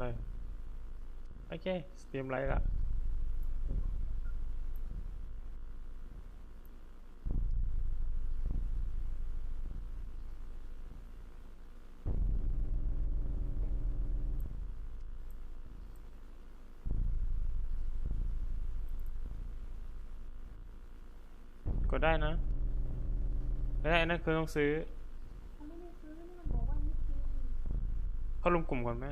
อะไร โอเค สตรีมไลท์ละกดได้นะ ไม่ได้อันนั่นคือต้องซื้อ เขาไม่ได้ซื้อนี่มันบอกว่านี่คือเข้ารวมกลุ่มก่อนไหม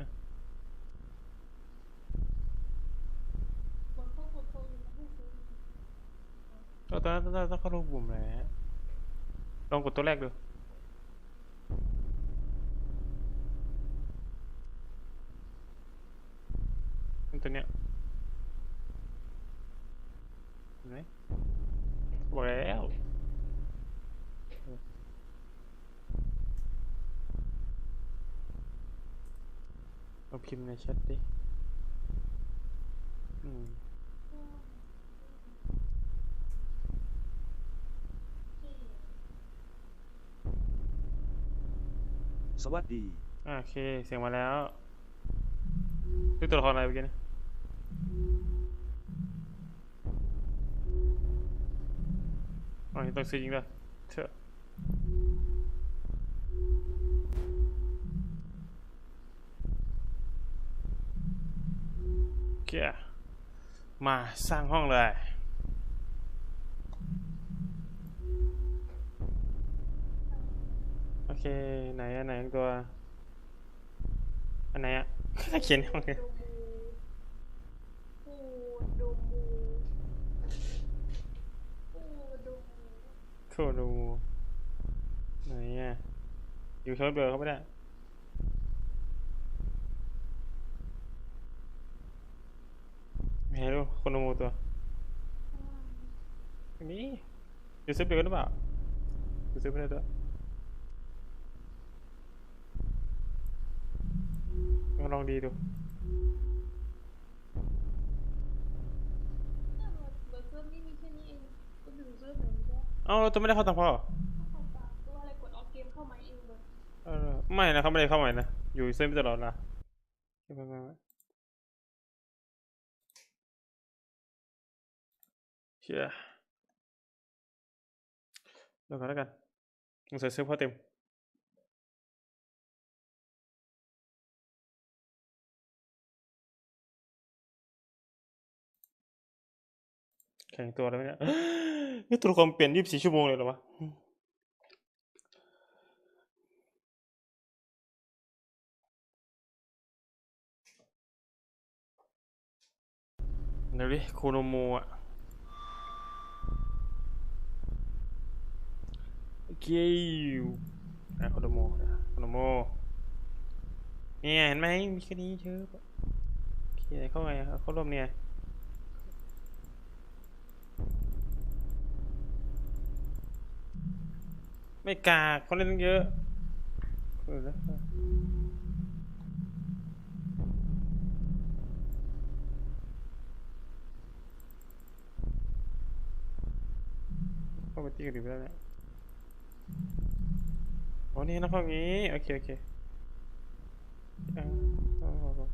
บางคนกดโทรอยู่นะให้ซื้อ ก็ตอนนั้นต้องต้องเข้ารวมกลุ่มแหละลองกดตัวแรกดู ตัวเนี้ยเห็นไหมบอกแล้วลองพิมพ์ในแชทดิ อืม สวัสดี โอเค เสียงมาแล้วดูตัวละครอะไรเมื่อกี้นะอ๋อนี่ต้องซื้อจริงด้วยเถอะโอเคมาสร้างห้องเลย โอ เค ไหนอันไหนตัว อันไหนอะ เขียนห้องเนี่ยดูมูปูดูมูปูดูมูโคดู ไหนอะอยู่เชิญเบอร์เขาไม่ได้ไม่ให้ดูคนดูตัวอันนี้อยู่ซื้อเบอร์หรือเปล่าอยู่ซื้อไม่ได้ตัวลองลองดีดูเนี่ยเบอร์เก อร์นี่มีแค่นี้เองก็ดึงเสื้อไหนไม่ได้เอ้าแล้วตัวไม่ได้เข้าตังค์พ่อเหรอเข้าปากตัวอะไรกดออกเกมเข้ามาเองเบอร์เออไม่นะเขาไม่ได้เข้าใหม่นะ อยู่เซฟตลอดนะไม่ไม่ไม่ไม่เชี่ยแล้วกันแล้วกันมึงใส่เสื้อผ้าเต็ม ข่งตัวแล้วเนี่ยนี่ตัวละครเปลี่ยนยี่สิบสี่ชั่วโมงเลยเหรอวะเดี๋ยวดิโคโนโมะโอเคอะโคโนโมะโคโนโมเนี่ยเห็นไหมมีแค่นี้เชื่อโอเคเข้าไงเข้าร่วมเนี่ย ไม่กากคนเล่นตั้งเยอะเออแล้วเข้าไปตีกันดีไปแล้วเนี่ยอ๋อนี่นะห้องนี้ โอเค โอเคอ่าเอาเอาเอา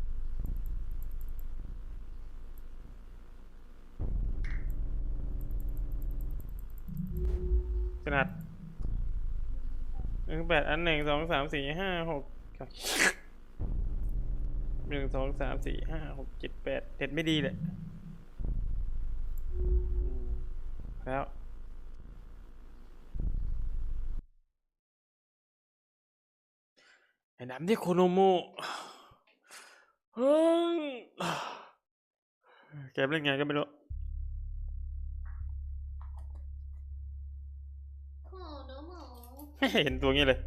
ขนาดห นึ่งแปดอันหนึ่งสองสามสี่ห้าหกหนึ่งสองสามสี่ห้าหกเจ็ดแปดเด็ดไม่ดีเลยแล้วไอ้น้ำที่โคโนโมะเฮ้ยแกเล่นไงก็ไม่รู้ โคโดโม ไม่เห็นตัวงี้เลย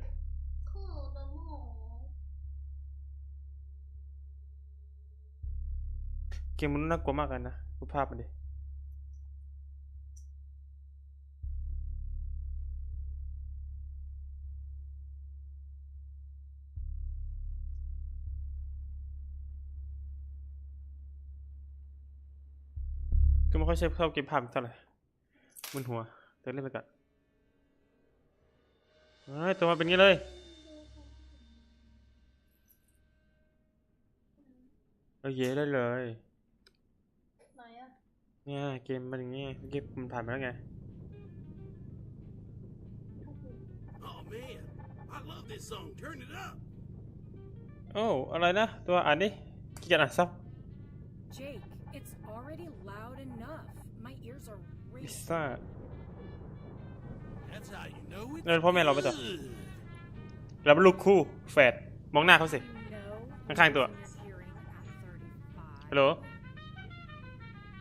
เกมมันน่ากลัวมากเลยนะดูภาพมันดิก็ไม่ค่อยชอบเกมภาพเท่าไหร่มึนหัวเดินเล่นไปก่อน ตัวมาเป็นงี้เลยโอเคได้เลยไหนอะเนี่ยเกมมันอย่างงี้เมื่อกี้มันผ่านมาแล้วไง Oh man, I love this song. Turn it up. โอ้อะไรนะ ตัวอ่านดิขี้เกียจอ่านซับ Jake, it's already loud enough. My ears are พิ ringing. ซซ่า เออพ่อแม่เราไปต่อ good. แล้วเป็นลูกคู่แฝดมองหน้าเขาสิ You know, Ang kain to. losing your hearing at 35. ฮัลโหล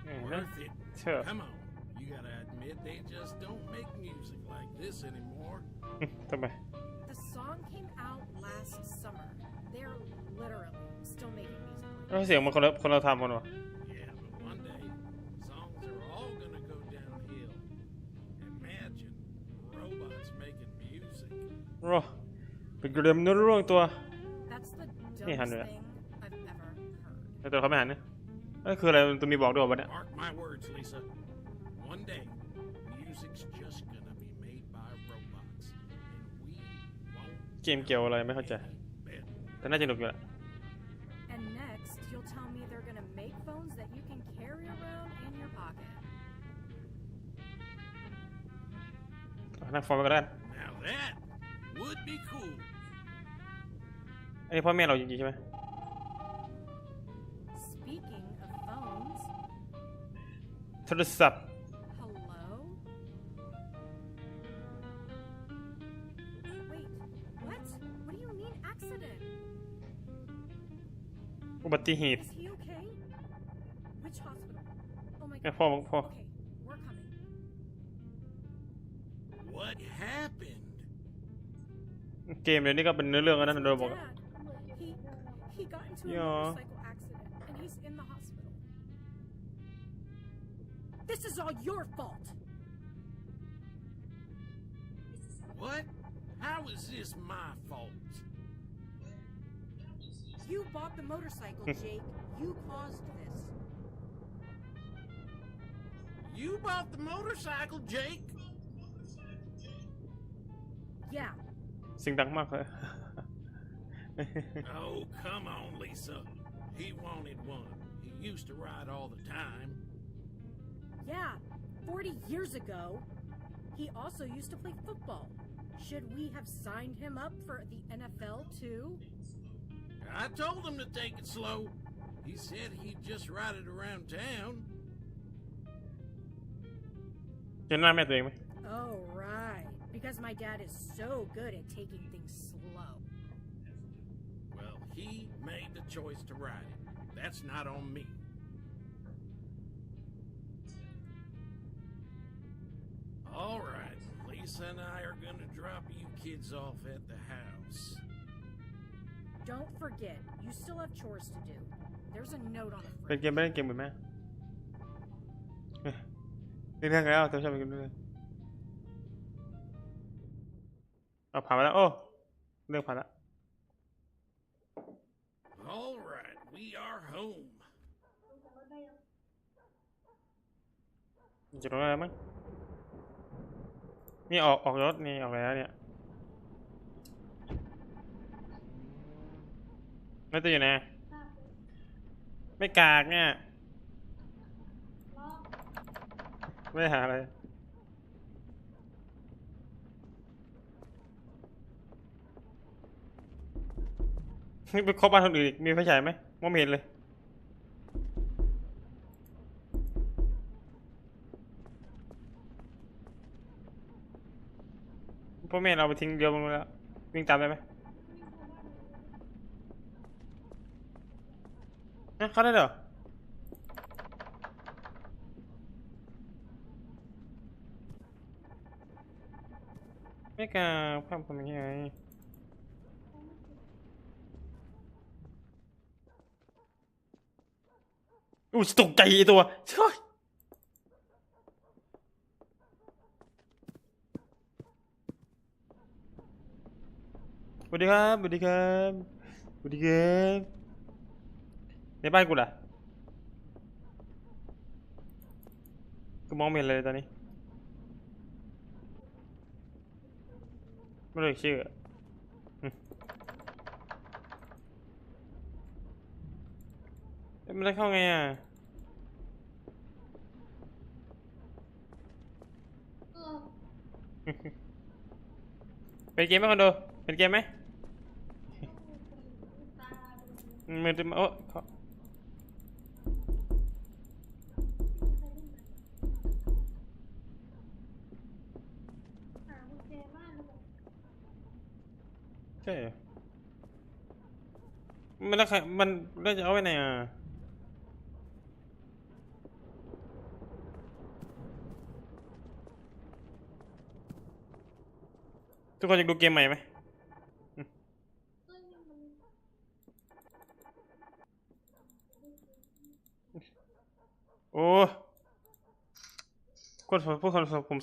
เออนั่น Worth it. เชื่อ Come on. You gotta admit they just don't make music like this anymore. ทำไม The song came out last summer. They're literally still making music. เอ้าเสียงมันคนละคนละทำกันวะ music. โอ้เป็นกระเด็มเนื้อร่วงตัว That's the Hey, dumbest Andrea. thing I've ever heard. แต่ตัวเขาไม่หันนะนั่นคืออะไรมันตัวมีบอกด้วยวะเนี่ย Mark my words, Lisa. One day, music's just gonna be made by robots, and we won't เกมเกี่ยวอะไรไม่เข้าใจ bet. แต่น่าจะหนุกอยู่แหละ And next, you'll tell me they're gonna make phones that you can carry around in your pocket. เอานั่งฟอร์มไปก็ได้ Now that would be cool. อันนี้พ่อแม่เราจริงๆใช่ไหม Speaking of phones, โทรศัพท์ hello? Wait, what? What do you mean accident? อุบัติเหตุ Is he okay? Which hospital? Oh my แม่ god. พ่อพ่อ Okay, we're coming. What happened? เกมเดี๋ยวนี้ก็เป็นเนื้อเรื่องแล้วนะโดนบอกอะ Dad, he he got into a Yeah. motorcycle accident and he's in the hospital. This is all your fault. What? How is this my fault? You bought the motorcycle, Jake. You caused this. You bought the motorcycle, Jake? Yeah. เสิ่งดังมากเลย Oh, come on, Lisa. He wanted one. He used to ride all the time. Yeah. 40 years ago. He also used to play football. Should we have signed him up for the NFL too? I told him to take it slow. He said he'd just ride it around town. เห็นหน้าแม่ตัวเองไหม Oh, right. because my dad is so good at taking things slow. Well, he made the choice to ride it. That's not on me. All right, Lisa and I are going to drop you kids off at the house. Don't forget, you still have chores to do. There's a note on the fridge. Thank you, bên kia, bên kia. Đi. เฮ้ยเล่นเรื่องแล้วแต่ไม่ชอบเป็นเกมเลยเอาผ่านมาแล้ว โอ้ เรื่องผ่านแล้ว All right, we are home. จะลงได้แล้วมั้งนี่ออกออกรถนี่ออกแล้วเนี่ยไม่ตัวอยู่ไหนไม่กากเนี่ยรอบไม่ได้หาอะไร นี่ไปเคาะบ้านคนอื่นอีกมีไฟฉายไหมมองไม่เห็นเลย พ่อแม่เราไปทิ้งเดียวมึงแล้ว วิ่งตามได้ไหมนะเขาได้เหรอไม่กล้าภาพทำยังไง อู้ตกใจไอตัวเฮ้ยสวัสดีครับสวัสดีครับสวัสดีครับในบ้านกูล่ะกูมองไม่เห็นเลยตอนนี้ไม่รู้ชื่อเอ้ยมันได้เข้าไงอะ เออ เป็นเกมไหมคอนโด เป็นเกมไหมตาดูอืมมันจะมาโอ้เขาหากุญแจบ้านแล้วบอกใช่เหรอมันแล้วใครมันแล้วจะเอาไว้ไหนอะ ทุกคนอยากดูเกมใหม่ไหมเอ้ยนี่มันโอ้คนพวกคนผม